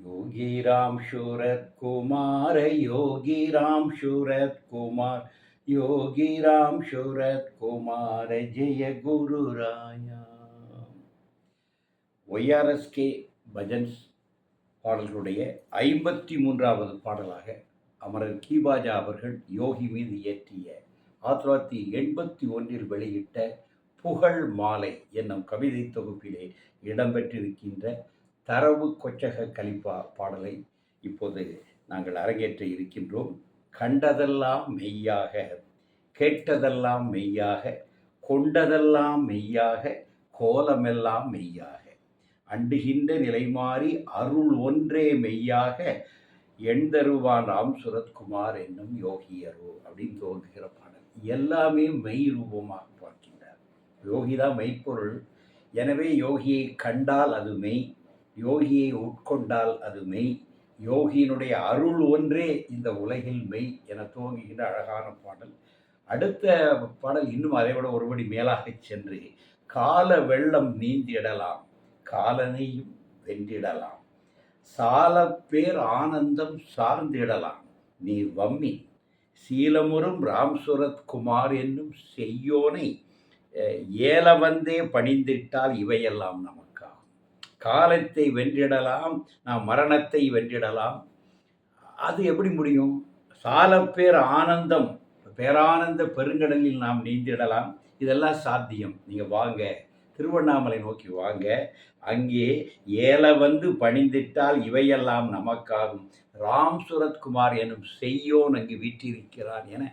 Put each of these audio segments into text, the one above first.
योगी राम शूरत कुमार योगी राम शूरत कुमार योगी राम शूरत कुमार ஜெய குரு ராயா ஒய்ஆர்எஸ்கே பஜன்ஸ் பாடல்களுடைய ஐம்பத்தி மூன்றாவது பாடலாக அமரர் கீபாஜா அவர்கள் யோகி மீது இயற்றிய ஆயிரத்தி தொள்ளாயிரத்தி எண்பத்தி ஒன்றில் வெளியிட்ட புகழ் மாலை என்னும் கவிதை தொகுப்பிலே இடம்பெற்றிருக்கின்ற தரவு கொச்சக கலிப்பா பாடலை இப்போது நாங்கள் அரங்கேற்ற இருக்கின்றோம். கண்டதெல்லாம் மெய்யாக கேட்டதெல்லாம் மெய்யாக கொண்டதெல்லாம் மெய்யாக கோலமெல்லாம் மெய்யாக. அண்டுகின்ற நிலை மாறி அருள் ஒன்றே மெய்யாக எண்தருவான் ராம் சுரத்குமார் என்னும் யோகியரோ அப்படின்னு துவங்குகிற பாடல். எல்லாமே மெய் ரூபமாக பார்க்கின்றார். யோகிதான் மெய்ப்பொருள். எனவே யோகியை கண்டால் அது மெய். யோகியை உட்கொண்டால் அது மெய். யோகியினுடைய அருள் ஒன்றே இந்த உலகில் மெய் என துவங்குகின்ற அழகான பாடல். அடுத்த பாடல் இன்னும் அதைவிட ஒருபடி மேலாக சென்று கால வெள்ளம் நீந்திடலாம் காலனையும் வென்றிடலாம் சால பேர் ஆனந்தம் சார்ந்திடலாம் நீ வம்மி சீலமுறும் ராம்சுரத் குமார் என்னும் செய்யோனை ஏல வந்தே பணிந்திட்டால் இவையெல்லாம் நமக்கு. காலத்தை வென்றிடலாம் நாம் மரணத்தை வென்றிடலாம். அது எப்படி முடியும்? சாலப்பேர் ஆனந்தம் பேரானந்த பெருங்கடலில் நாம் நீந்திடலாம். இதெல்லாம் சாத்தியம். நீங்கள் வாங்க திருவண்ணாமலை நோக்கி வாங்க. அங்கே ஏல வந்து பணிந்திட்டால் இவையெல்லாம் நமக்காகும். ராம் சுரத்குமார் எனும் செய்யோன் அங்கு வீற்றிருக்கிறான் என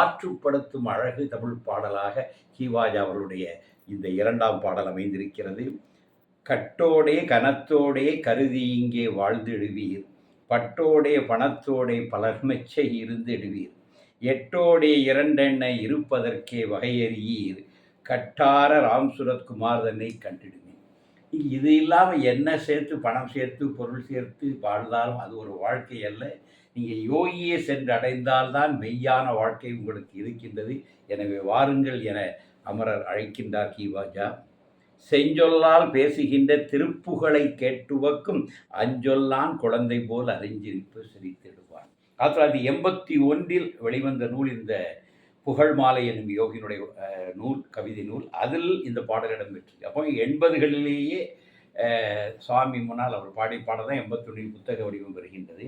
ஆற்றுப்படுத்தும் அழகு தமிழ் பாடலாக ஹீவாஜா அவர்களுடைய இந்த இரண்டாம் பாடல் அமைந்திருக்கிறது. கட்டோடே கனத்தோடே கருதி இங்கே வாழ்ந்திடுவீர். பட்டோடே பணத்தோடே பலர்மெச்ச இருந்திடுவீர். எட்டோடே இரண்டெண்ண இருப்பதற்கே வகையறியீர். கட்டார ராம்சுரத் சுரத்குமார் தன்னை கண்டிடுவேன். இது இல்லாமல் என்ன சேர்த்து பணம் சேர்த்து பொருள் சேர்த்து வாழ்ந்தாலும் அது ஒரு வாழ்க்கை அல்ல. நீங்கள் யோகியை சென்று அடைந்தால்தான் மெய்யான வாழ்க்கை உங்களுக்கு இருக்கின்றது. எனவே வாருங்கள் என அமரர் அழைக்கின்றார் கீவாஜா செஞ்சொல்லால் பேசுகின்ற திருப்புகளை கேட்டுவக்கும் அஞ்சொல்லான் குழந்தை போல் அறிஞ்சிரிப்பு சிரித்திடுவான். ஆயிரத்தி தொள்ளாயிரத்தி எண்பத்தி ஒன்றில் வெளிவந்த நூல் இந்த புகழ் மாலை என்னும் யோகினுடைய நூல் கவிதை நூல். அதில் இந்த பாடல் இடம்பெற்று அப்போ எண்பதுகளிலேயே சுவாமி முன்னால் அவர் பாடி பாடல் தான் எண்பத்தொன்னில் புத்தக வடிவம் வருகின்றது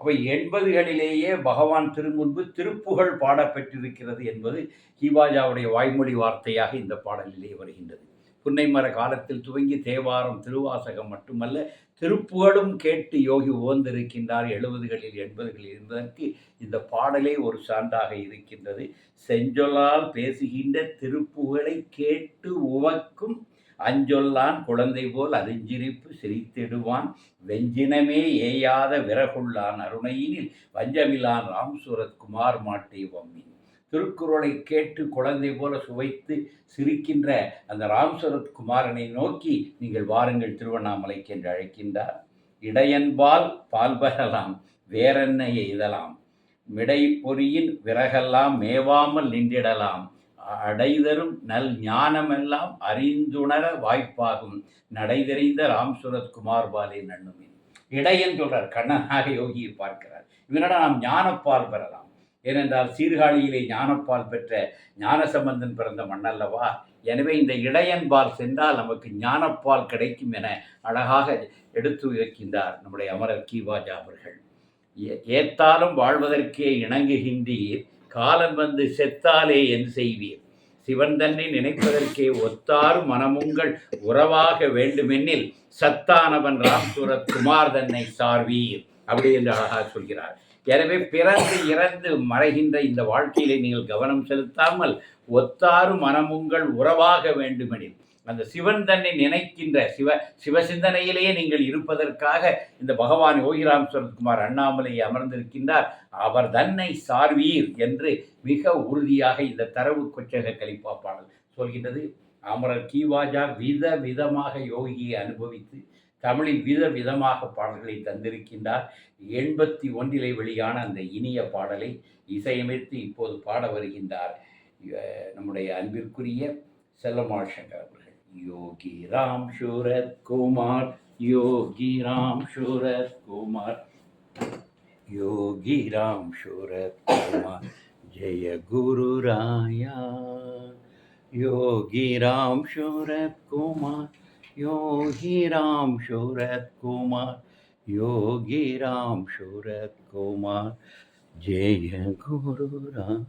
அப்போ எண்பதுகளிலேயே பகவான் திருமுன்பு திருப்புகழ் பாடப்பெற்றிருக்கிறது என்பது ஹீபாஜாவுடைய வாய்மொழி வார்த்தையாக இந்த பாடலிலே வருகின்றது. புன்னைமர காலத்தில் துவங்கி தேவாரம் திருவாசகம் மட்டுமல்ல திருப்புகழும் கேட்டு யோகி ஓந்திருக்கின்றார் எழுபதுகளில் எண்பதுகளில் என்பதற்கு இந்த பாடலே ஒரு சான்றாக இருக்கின்றது. செஞ்சொல்லால் பேசுகின்ற திருப்புகழை கேட்டு உவக்கும் அஞ்சொல்லான் குழந்தை போல் அறிஞ்சிரிப்பு சிரித்திடுவான். வெஞ்சினமே ஏயாத விறகுள்ளான் அருணையினில் வஞ்சமிலான் ராம்சூரத் குமார் மாட்டை வம்மின் திருக்குறளை கேட்டு குழந்தை போல சுவைத்து சிரிக்கின்ற அந்த ராம்சரத் குமாரனை நோக்கி நீங்கள் வாருங்கள் திருவண்ணாமலைக்கு என்று அழைக்கின்றார். இடையன்பால் பால் பெறலாம் வேறென்ன எய்தலாம் மிடை பொறியின் விறகெல்லாம் மேவாமல் நின்றிடலாம். அடைதரும் நல் ஞானமெல்லாம் அறிந்துணர வாய்ப்பாகும். நடைதெறிந்த ராம்சுரத் குமார் பாலின் நண்ணுமின் இடையன் சொல்றார் கண்ணனாக யோகியை பார்க்கிறார். இவனடா நாம் ஞானப்பால் பெறலாம். ஏனென்றால் சீர்காழியிலே ஞானப்பால் பெற்ற ஞானசம்பந்தன் பிறந்த மண்ணல்லவா? எனவே இந்த இடையன்பால் சென்றால் நமக்கு ஞானப்பால் கிடைக்கும் என அழகாக எடுத்து வைக்கின்றார் நம்முடைய அமரர் கீவாஜா அவர்கள். ஏ- ஏத்தாலும் வாழ்வதற்கே இணங்குகின்றீர் காலம் வந்து செத்தாலே என் செய்வீர். சிவன் தன்னை நினைப்பதற்கே ஒத்தாறு மனமுங்கள் உறவாக வேண்டுமெனில் சத்தானவன் ராம்சூரத் குமார் தன்னை சார்வீர். அப்படி என்று அழகாக சொல்கிறார். எனவே பிறந்து இறந்து மறைகின்ற இந்த வாழ்க்கையிலே நீங்கள் கவனம் செலுத்தாமல் ஒத்தாறு மனமுங்கள் உறவாக வேண்டுமெனில். அந்த சிவன் தன்னை நினைக்கின்ற சிவ சிவசிந்தனையிலேயே நீங்கள் இருப்பதற்காக இந்த பகவான் யோகிராம் சரத்குமார் அண்ணாமலை அமர்ந்திருக்கின்றார். அவர் தன்னை சார்வீர் என்று மிக உறுதியாக இந்த தரவு கொச்சக கலிப்பா பாடல் சொல்கின்றது. அமரர் கீவாஜா வித விதமாக யோகியை அனுபவித்து தமிழில் வித விதமாக பாடல்களை தந்திருக்கின்றார். எண்பத்தி ஒன்றிலே வெளியான அந்த இனிய பாடலை இசையமைத்து இப்போது பாட வருகின்றார் நம்முடைய அன்பிற்குரிய செல்லமாள் சங்கர் அவர்கள். யோகி ராம் சூரத் குமார் யோகி ராம் சூரத் குமார் யோகி ராம் சூரத் குமார் ஜெய குரு ராயா. योगी राम शूरत कुमार योगी राम शूरत कुमार योगी राम शूरत कुमार जय गुरु राम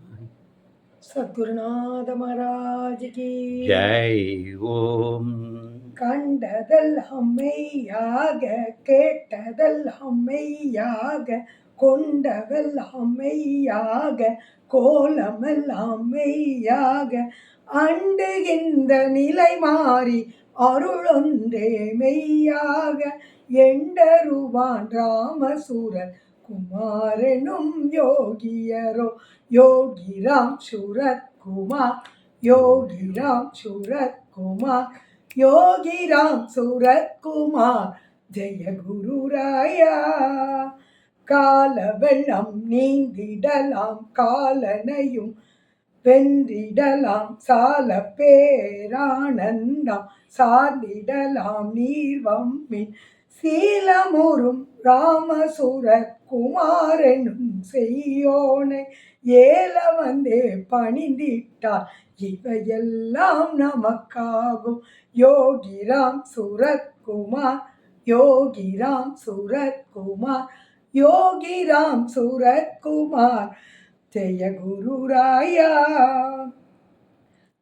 சத்குருநாத மகாராஜ்கி जय ओम கண்டதெல்லாம் மெய்யாக கேட்டதெல்லாம் மெய்யாக கொண்டவெல்லாம் மெய்யாக கோலமெல்லாம் மெய்யாக அண்டுகின்ற நிலை மாறி அருளொன்றே மெய்யாக எண்டருவான் ராமசூரன் குமாரனும் யோகியரோ யோகிராம் சூரத் குமார் யோகிராம் சூரத் குமார் யோகிராம் சூரத் குமார் ஜெய குருராயா கால வெள்ளம் நீந்திடலாம் காலனையும் வென்றிடலாம். சால பேரானந்தம் சார்ந்திடலாம் நீர்வம்மின் சீலமுறும் ராமசூரத் குமாரனும் செய்யோனை ஏல வந்தே பணிந்திட்டார். இவையெல்லாம் நமக்காகும். யோகிராம் சுரத்குமார் யோகிராம் சுரத்குமார் யோகிராம் சூரத்குமார் ஜெய குருராயா.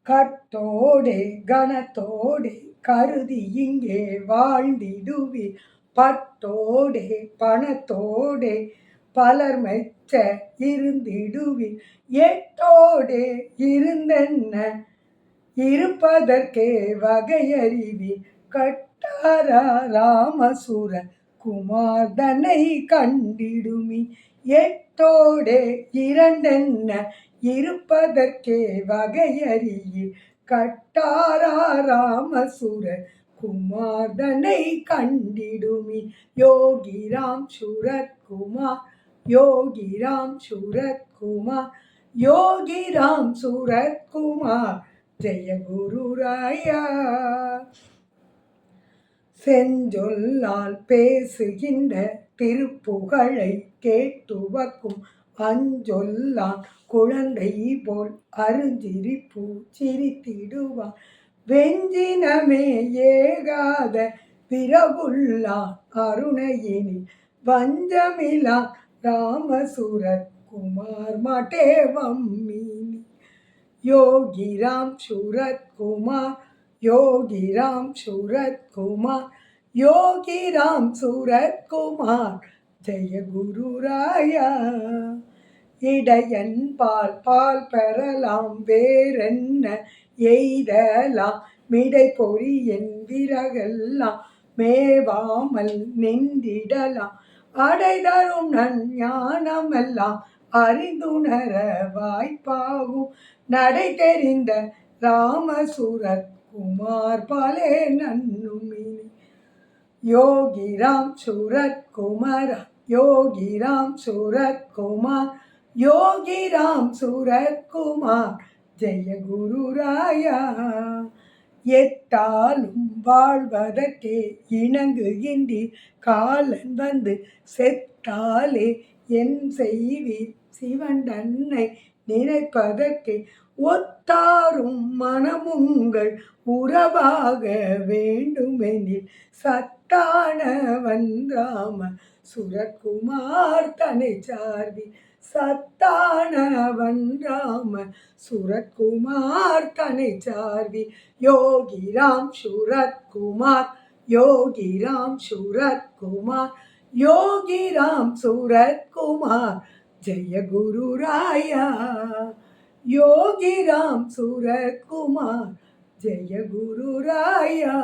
கட்டோடே கணத்தோடே கருதி இங்கே வாழ்ந்திடுவி. பட்டோடே பணத்தோடே பலர் மெச்ச இருந்திடுவி. எட்டோடே இருந்தென்ன? இருப்பதற்கே வகையறிவி. கட்டாரா ராமசூர குமார்தனை கண்டிடுமி. எட்டோடே இரண்டென்ன இருப்பதற்கே வகையறியீர் கட்டாரா ராமசூர குமார்தனை கண்டிடுமி. யோகிராம் சுரத்குமார் யோகிராம் சுரத்குமார் யோகிராம் சுரத்குமார் ஜெய குரு ராயா. செஞ்சொல்லால் பேசுகின்ற திருப்புகழை கேட்டுவக்கும் அஞ்சொல்லான் குழந்தை போல் அருஞ்சிரிப்பு சிரித்திடுவான் வெஞ்சினமே ஏகாத பிறகுள்ளான் அருணையினி வஞ்சமிலா ராமசூரத் குமார் மாட்டே வம்மினி யோகிராம் குமார் யோகி ராம் சூரத் குமார் யோகிராம் சூரத் குமார் ஜெய குருராயா இடையன் பால் பால் பெறலாம் வேறென்ன எய்தலாம்? மிடை பொறி என் விறகெல்லாம் மேவாமல் நின்றிடலாம். அடைதரும் நன்ஞானமெல்லாம் அறிந்துணர வாய்ப்பாகும். நடை தெரிந்த ராமசூரத் குமார் பாலே நன்னுமினி யோகிராம் சூரத் குமார் யோகிராம் சூரத் குமார் யோகிராம் சூரத் குமார் ஜெய குருராயா எட்டாலும் வாழ்வதற்கே இணங்குகின்றீர் காலன் வந்து செத்தாலே என் செய்வீர் சிவன் தன்னை நினைப்பதற்கே ஒத்தாரும் மனமுங்கள் உறவாக வேண்டுமெனில் சத்தானவன் ராம சுரக்குமார் தனை சார்வி சத்தானவன் ராம சுரத்குமார் தனை சார்வி யோகிராம் சுரத்குமார் யோகிராம் சுரத்குமார் யோகிராம் சுரத்குமார் ஜெய யோகி ராம் சுரத்குமார் ஜெய குரு ராயா.